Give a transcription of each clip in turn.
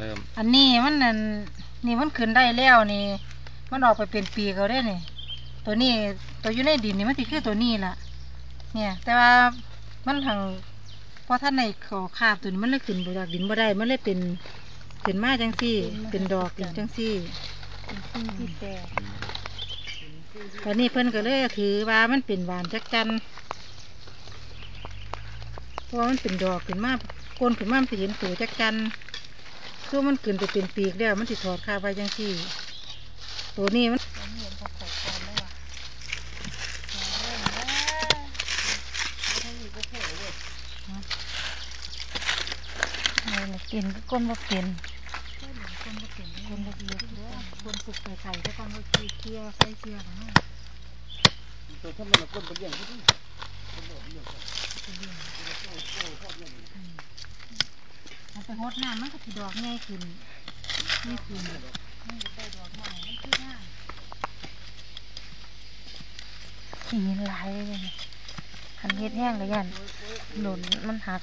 เริ่ม อันนี้มันนั่นนี่มันขึ้นได้แล้วนี่ มันออกไปเป็นปีเขาได้นี่ตัวนี้ตัวอยู่ในดินนี่มันสิคือตัวนี้ล่ะ เนี่ย แต่ว่ามันทางเพราะท่านในเขาคาบตัวนี้มันเลยขึ้นบ่จากดินบ่ได้ มันเลยเป็นขึ้นมาจังซี่ เป็นดอกเป็นจังซี่ตอนนี้เพิ่นก็เลยถือว่ามันเป็นหวานจักจันเพราะว่ามันเป็นดอกขึ้นมาโกนขึ้นมามันสิเห็นตัวจักจัน คือมันขึ้นไปเป็นปีกแล้วมันสิถอดคาไปจังซี่ ตัวนี้มันกินก็ก้นบ่เป็นก้นบ่เป็นก้นบ่เลือกก้นสุกใส่ไข่ก็ต้องมาเคี่ยวใส่เคี่ยวของมันตัวถ้ามันก้นเป็นอย่างนี้เอา ไปหดน้ำมันก็สิดอกง่ายขึ้นนี่ขึ้นมันจะได้ดอกใหม่มันคือง่ายหินหลายเลยนี่คันเฮ็ดแห้งเลยยันหล่นมันหัก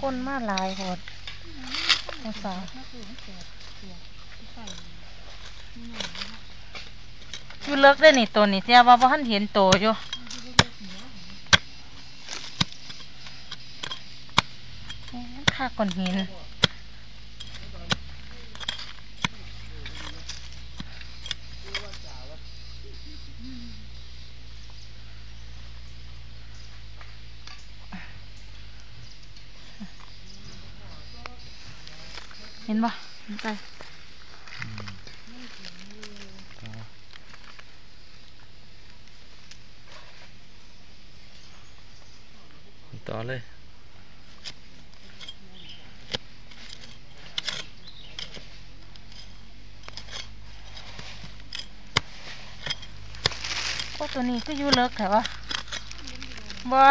คนมาหลายหดภาษา อยู่เลิกได้นี่ตัวนี่เจ้าว่าบ่ทันเห็นโตอยู่ค่าก้อนหินเห็นบ่เห็นไป ต่อเลยโอ้ตัวนี้ก็อยู่เลิกแต่ว่าบ่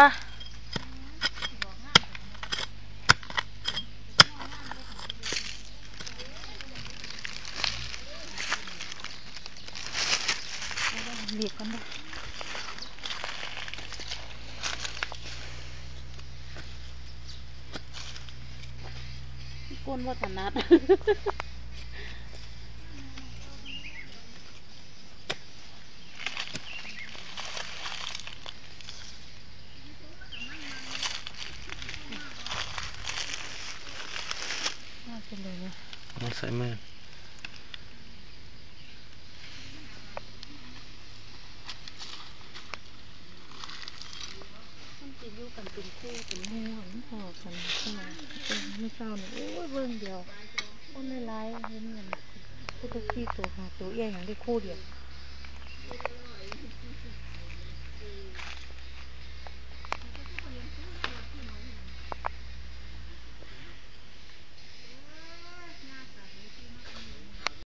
เรียบกันเด้อ ก้นว่าถนัดน่าจะเลยนใส่มือมันจะอยู่กันเป็นคู่เป็นหมู่มันพอกันใช่ไหม เป็นไม่เศร้าเนี่โอ้ยเบิ่งเดียวคนหลายๆเห็นเงินพุทธที่ตัวหาตัวเอี้ยอย่างได้คู่เดียว